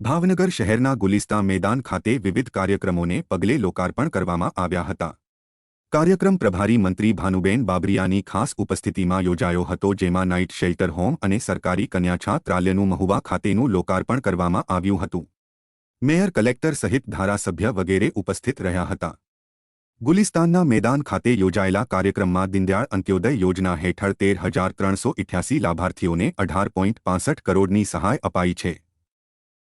ભાવનગર શહેરના ગુલિસ્તા મેદાન ખાતે વિવિધ કાર્યક્રમોને પગલે લોકાર્પણ કરવામાં આવ્યા હતા. કાર્યક્રમ પ્રભારી મંત્રી ભાનુબેન બાબરિયાની ખાસ ઉપસ્થિતિમાં યોજાયો હતો, જેમાં નાઇટ શેલ્ટર હોમ અને સરકારી કન્યાછાત્રાલયનું મહુવા ખાતેનું લોકાર્પણ કરવામાં આવ્યું હતું. મેયર કલેક્ટર સહિત ધારાસભ્ય વગેરે ઉપસ્થિત રહ્યા હતા. ગુલિસ્તાનના મેદાન ખાતે યોજાયેલા કાર્યક્રમમાં દીનદયાળ અંત્યોદય યોજના હેઠળ તેર હજાર ત્રણસો ઇઠ્યાસી લાભાર્થીઓને અઢાર પોઈન્ટ પાસઠ કરોડની સહાય અપાઈ છે.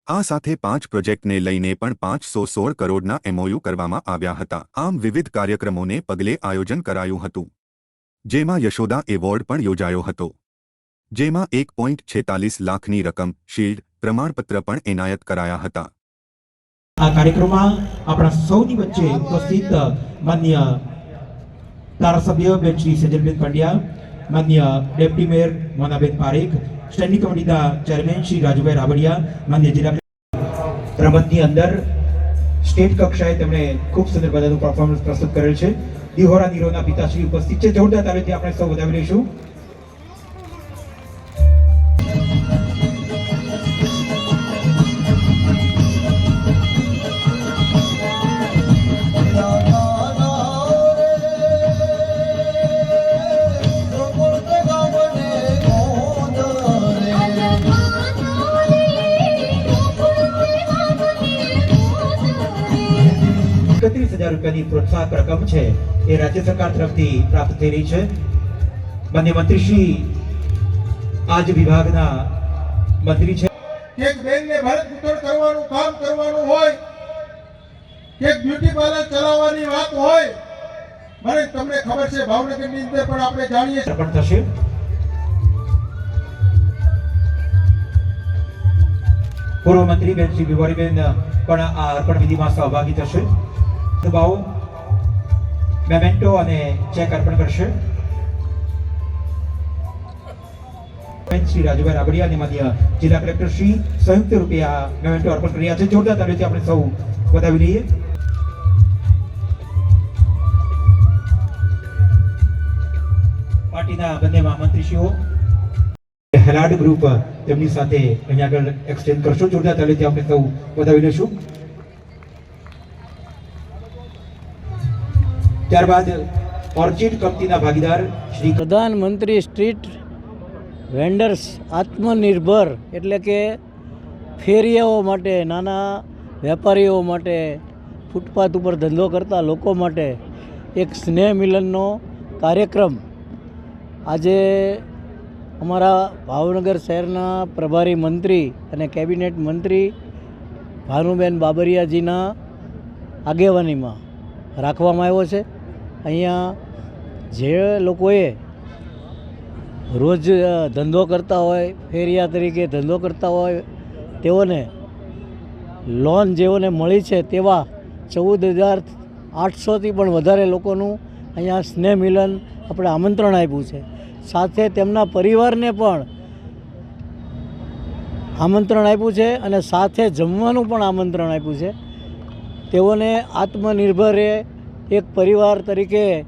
આ સાથે પાંચ પ્રોજેક્ટને લઈને પણ પાંચસો સોળ કરોડના એમઓયુ કરવામાં આવ્યા હતા. આમ વિવિધ કાર્યક્રમોને પગલે આયોજન કરાયું હતું. જેમાં યશોદા એવોર્ડ પણ યોજાયો હતો. જેમાં એક પોઈન્ટ છેતાલીસ લાખની રકમ, શિલ્ડ, પ્રમાણપત્ર પણ એનાયત કરાયા હતા. આ કાર્યક્રમમાં આપણા સૌની વચ્ચે ઉપસ્થિત માન્ય ધારાસભ્ય બેન શ્રી સજલબેન પંડ્યા માન્ય deputy mayor Monaben Parekh, standing કમિટીના ચેરમેન શ્રી રાજુભાઈ રાબડિયા માન્ય જિલ્લા રમતની અંદર સ્ટેટ કક્ષાએ તેમણે ખૂબ સુંદર બધાનું પરફોર્મન્સ પ્રસ્તુત કરેલ છે. દિહોરા નીરોના પિતાશ્રી ઉપસ્થિત છે. જોરદાર તાલીમથી આપણે સૌ વધાવી લઈશું. એકત્રીસ હજાર રૂપિયાની પ્રોત્સાહક રકમ છે એ રાજ્ય સરકાર તરફથી પ્રાપ્ત થઈ રહી છે. માન્ય મંત્રીશ્રી આજ વિભાગના મંત્રી છે. એક બેનને ભારત ઉત્તર કરવાનું કામ કરવાનું હોય એક બ્યુટી પાર્લર ચલાવવાની વાત હોય મને તમને ખબર છે ભાવનગરની અંદર પણ આપણે જાણીએ છીએ. પણ થશે. પૂર્વ મંત્રી બેન શ્રી બિવારીબેન પણ આ અર્પણ વિધિમાં સહભાગી થશે. ભાવ મેમેન્ટો અને ચેક અર્પણ કરશે. શ્રી રાજુભાઈ રાબડિયા અને માન્ય જિલ્લા કલેક્ટર શ્રી સંયુક્ત રૂપે આ મેમેન્ટો અર્પણ કરી છે. જોરદાર તાલીમથી આપણે સૌ બતાવી લઈએ. પાર્ટીના બંને મહામંત્રીશ્રીઓ. હેલાડ ગ્રુપ તેમની સાથે અહીંયા આગળ એક્સચેન્જ કરશો. જોરદાર તરીકે આપણે સૌ વધાવી લઈશું. ત્યારબાદ ઓર્ચિડ કંપનીના ભાગીદાર શ્રી પ્રધાનમંત્રી સ્ટ્રીટ વેન્ડર્સ આત્મનિર્ભર એટલે કે ફેરિયાઓ માટે, નાના વેપારીઓ માટે, ફૂટપાથ ઉપર ધંધો કરતા લોકો માટે એક સ્નેહ મિલનનો કાર્યક્રમ. આજે અમારા ભાવનગર શહેરના પ્રભારી મંત્રી અને કેબિનેટ મંત્રી ભાનુબેન બાબરિયાજીના આગેવાનીમાં રાખવામાં આવ્યો છે. અહીંયા જે લોકોએ રોજ ધંધો કરતા હોય, ફેરિયા તરીકે ધંધો કરતા હોય, તેઓને લોન જેઓને મળી છે તેવા ચૌદ હજાર આઠસોથી પણ વધારે લોકોનું અહીંયા સ્નેહ મિલન આપણે આમંત્રણ આપ્યું છે. સાથે તેમના પરિવારને પણ આમંત્રણ આપ્યું છે અને સાથે જમવાનું પણ આમંત્રણ આપ્યું છે. તેઓને આત્મનિર્ભરે એક પરિવાર તરીકે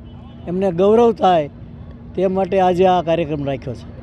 એમને ગૌરવ થાય તે માટે આજે આ કાર્યક્રમ રાખ્યો છે.